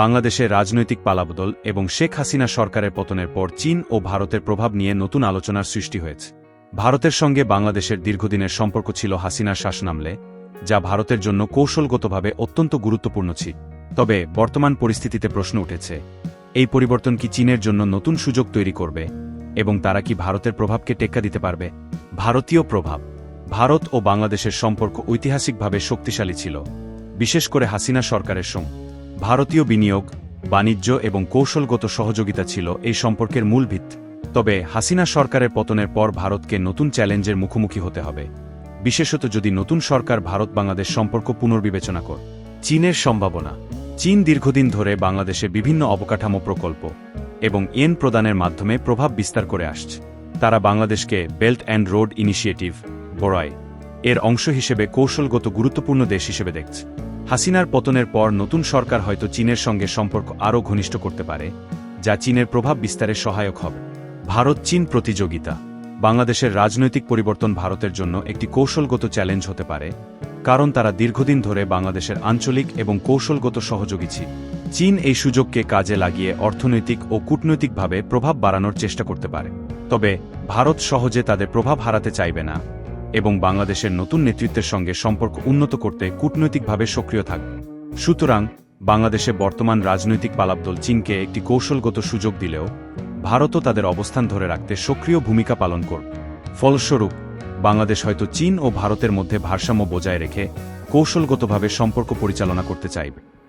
বাংলাদেশের রাজনৈতিক পালাবদল এবং শেখ হাসিনা সরকারের পতনের পর চীন ও ভারতের প্রভাব নিয়ে নতুন আলোচনার সৃষ্টি হয়েছে। ভারতের সঙ্গে বাংলাদেশের দীর্ঘদিনের সম্পর্ক ছিল হাসিনার শাসনামলে যা ভারতের জন্য কৌশলগতভাবে অত্যন্ত গুরুত্বপূর্ণ ছিল। তবে বর্তমান পরিস্থিতিতে প্রশ্ন উঠেছে, এই পরিবর্তন কি চীনের জন্য নতুন সুযোগ তৈরি করবে এবং তারা কি ভারতের প্রভাবকে টেক্কা দিতে পারবে? ভারতীয় প্রভাব। ভারত ও বাংলাদেশের সম্পর্ক ঐতিহাসিকভাবে শক্তিশালী ছিল, বিশেষ করে হাসিনা সরকারের সঙ্গে। ভারতীয় বিনিয়োগ, বাণিজ্য এবং কৌশলগত সহযোগিতা ছিল এই সম্পর্কের মূল ভিত তবে হাসিনা সরকারের পতনের পর ভারতকে নতুন চ্যালেঞ্জের মুখোমুখি হতে হবে। বিশেষত যদি নতুন সরকার ভারত বাংলাদেশ সম্পর্ক পুনর্বিবেচনা কর। চীনের সম্ভাবনা। চীন দীর্ঘদিন ধরে বাংলাদেশে বিভিন্ন অবকাঠামো প্রকল্প এবং এন প্রদানের মাধ্যমে প্রভাব বিস্তার করে আসছে। তারা বাংলাদেশকে বেল্ট অ্যান্ড রোড ইনিশিয়েটিভ বড়ায় এর অংশ হিসেবে কৌশলগত গুরুত্বপূর্ণ দেশ হিসেবে দেখছে। হাসিনার পতনের পর নতুন সরকার হয়তো চীনের সঙ্গে সম্পর্ক আরও ঘনিষ্ঠ করতে পারে, যা চীনের প্রভাব বিস্তারে সহায়ক হবে। ভারত চীন প্রতিযোগিতা। বাংলাদেশের রাজনৈতিক পরিবর্তন ভারতের জন্য একটি কৌশলগত চ্যালেঞ্জ হতে পারে, কারণ তারা দীর্ঘদিন ধরে বাংলাদেশের আঞ্চলিক এবং কৌশলগত সহযোগী ছিল। চীন এই সুযোগকে কাজে লাগিয়ে অর্থনৈতিক ও কূটনৈতিকভাবে প্রভাব বাড়ানোর চেষ্টা করতে পারে। তবে ভারত সহজে তাদের প্রভাব হারাতে চাইবে না। এবং বাংলাদেশের নতুন নেতৃত্বের সঙ্গে সম্পর্ক উন্নত করতে কূটনৈতিকভাবে সক্রিয় থাকবে সুতরাং, বাংলাদেশে বর্তমান রাজনৈতিক পালাবদল চীনকে একটি কৌশলগত সুযোগ দিলেও, ভারতও তাদের অবস্থান ধরে রাখতে সক্রিয় ভূমিকা পালন করবে। ফলস্বরূপ, বাংলাদেশ হয়তো চীন ও ভারতের মধ্যে ভারসাম্য বজায় রেখে কৌশলগতভাবে সম্পর্ক পরিচালনা করতে চাইবে।